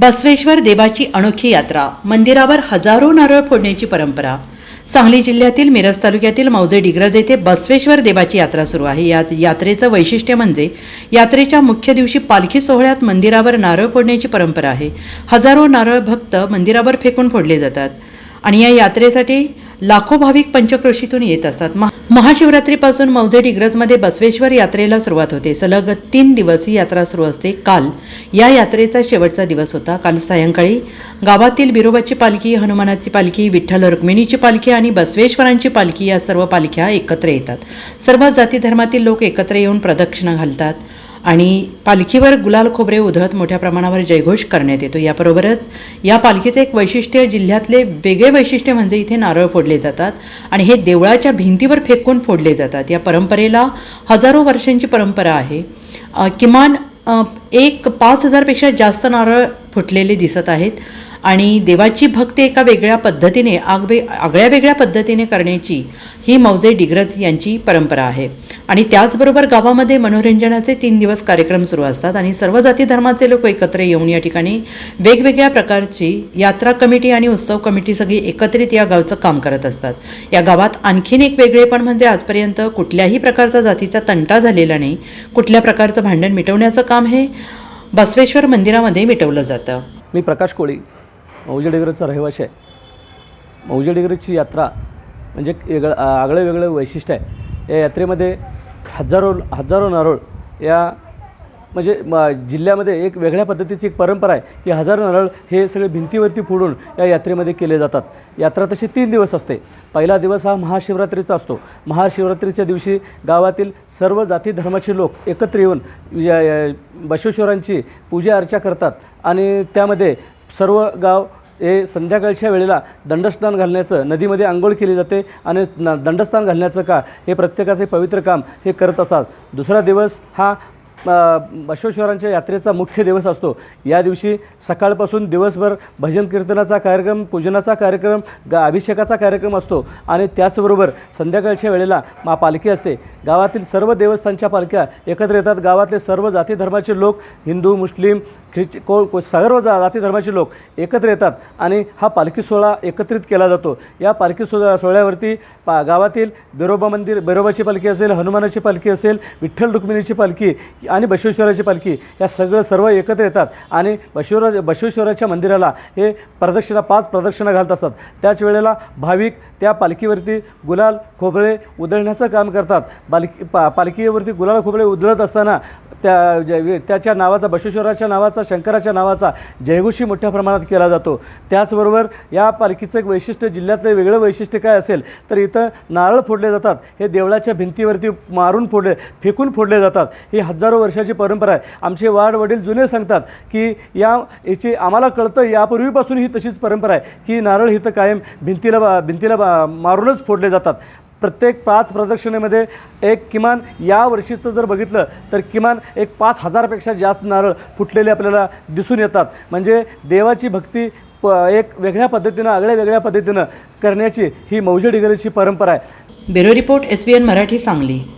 बसवेश्वर देवाची अनोखी यात्रा मंदिरावर हजारो नारळ फोडण्याची परंपरा. सांगली जिल्ह्यातील मिरज तालुक्यातील मौजे डिग्रज येथे बसवेश्वर देवाची यात्रा सुरू आहे. या यात्रेचं वैशिष्ट्य म्हणजे यात्रेच्या मुख्य दिवशी पालखी सोहळ्यात मंदिरावर नारळ फोडण्याची परंपरा आहे. हजारो नारळ भक्त मंदिरावर फेकून फोडले जातात. आणि या यात्रेसाठी लाखो भाविक पंचक्रोशीतून येत असतात. महाशिवरात्रीपासून मौजे डिग्रजमध्ये बसवेश्वर यात्रेला सुरुवात होते. सलग तीन दिवस ही यात्रा सुरू असते. काल या यात्रेचा शेवटचा दिवस होता. काल सायंकाळी गावातील बिरोबाची पालखी हनुमानाची पालखी विठ्ठल रुक्मिणीची पालखी आणि बसवेश्वरांची पालखी या सर्व पालख्या एकत्र येतात. सर्व जाती धर्मातील लोक एकत्र येऊन प्रदक्षिणा घालतात. आणि पालखीवर गुलाल खोबरे उधळत मोठ्या प्रमाणावर जयघोष करण्यात येतो. याबरोबरच या पालखीचे एक वैशिष्ट्य जिल्ह्यातले वेगळे वैशिष्ट्य म्हणजे इथे नारळ फोडले जातात आणि हे देवळाच्या भिंतीवर फेकून फोडले जातात. या परंपरेला हजारो वर्षांची परंपरा आहे. किमान एक पाच हजारपेक्षा जास्त नारळ फुटलेले दिसत आहेत. आणि देवाची भक्ती एका वेगळ्या पद्धतीने आगवे आगळ्या वेगळ्या पद्धतीने करण्याची ही मौजे डिग्रज यांची परंपरा आहे. आणि त्याचबरोबर गावामध्ये मनोरंजनाचे तीन दिवस कार्यक्रम सुरू असतात आणि सर्व जाती धर्माचे लोक एकत्र येऊन या ठिकाणी वेगवेगळ्या प्रकारची यात्रा कमिटी आणि उत्सव कमिटी सगळी एकत्रित या गावचं काम करत असतात. या गावात आणखीन एक वेगळेपण म्हणजे आजपर्यंत कुठल्याही प्रकारचा जातीचा तंटा झालेला नाही. कुठल्या प्रकारचं भांडण मिटवण्याचं काम हे बसवेश्वर मंदिरामध्ये मिटवलं जातं. मी प्रकाश कोळी. मौजे डिग्रजचा रहिवासी आहे. मौजे डिग्रजची यात्रा म्हणजे एक वेगळं आगळं वेगळं वैशिष्ट्य आहे. या यात्रेमध्ये हजारो हजारो नारळ या म्हणजे म जिल्ह्यामध्ये एक वेगळ्या पद्धतीची एक परंपरा आहे की हजारो नारळ हे सगळे भिंतीवरती फोडून या यात्रेमध्ये केले जातात. यात्रा तशी तीन दिवस असते. पहिला दिवस हा महाशिवरात्रीचा असतो. महाशिवरात्रीच्या दिवशी गावातील सर्व जाती धर्माचे लोक एकत्र येऊन या- बसवेश्वरांची पूजा अर्चा करतात आणि त्यामध्ये सर्व गाव हे संध्याकाळच्या वेळेला दंडस्नान घालण्याचं नदीमध्ये आंघोळ केली जाते आणि न दंडस्नान घालण्याचं का? हे प्रत्येकाचे पवित्र काम हे करत असतात. दुसरा दिवस हा बसवेश्वरांच्या यात्रेचा मुख्य दिवस असतो. या दिवशी सकाळपासून दिवसभर भजन कीर्तनाचा कार्यक्रम पूजनाचा कार्यक्रम गा अभिषेकाचा कार्यक्रम असतो आणि त्याचबरोबर संध्याकाळच्या वेळेला मा पालखी असते. गावातील सर्व देवस्थानच्या पालख्या एकत्र येतात. गावातले सर्व जाती धर्माचे लोक हिंदू मुस्लिम ख्रिच को को- सर्व जा जाती धर्माचे लोक एकत्र येतात आणि हा पालखी सोहळा एकत्रित केला जातो. या पालखी सो सोहळ्यावरती पा गावातील बिरोबा मंदिर बिरोबाची पालखी असेल हनुमानाची पालखी असेल विठ्ठल रुक्मिणीची पालखी आणि बसवेश्वराची पालखी या सगळं सर्व एकत्र येतात. आणि बसवेश्वर बसवेश्वराच्या मंदिराला हे प्रदक्षिणा पाच प्रदक्षिणा घालत असतात. त्याच वेळेला भाविक त्या पालखीवरती गुलाल खोबळे उधळण्याचं काम करतात. पालखी पा पालखीवरती गुलाल खोबळे उधळत असताना त्या जे- त्याच्या नावाचा बशेश्वराच्या नावाचा शंकराच्या नावाचा जयघोषी मोठ्या प्रमाणात केला जातो. त्याचबरोबर या पालखीचं एक वैशिष्ट्य जिल्ह्यातलं वेगळं वैशिष्ट्य काय असेल तर इथं नारळ फोडले जातात. हे देवळाच्या भिंतीवरती मारून फोडले फेकून फोडले जातात. ही हजारो वर्षाची परंपरा आहे. आमचे वाड वडील जुने सांगतात की या याची आम्हाला कळतं यापूर्वीपासून ही तशीच परंपरा आहे की नारळ इथं कायम भिंतीला बा- भिंतीला बा- मारूनच फोडले जातात. प्रत्येक पाच प्रदक्षिणेमध्ये एक किमान या वर्षीचं जर बघितलं तर किमान एक पाच हजारपेक्षा जास्त नारळ फुटलेले आपल्याला दिसून येतात. म्हणजे देवाची भक्ती प एक वेगळ्या पद्धतीनं आगळ्या वेगळ्या पद्धतीनं करण्याची ही मौजे डिगरीची परंपरा आहे. Bureau report S B N Marathi Sangli.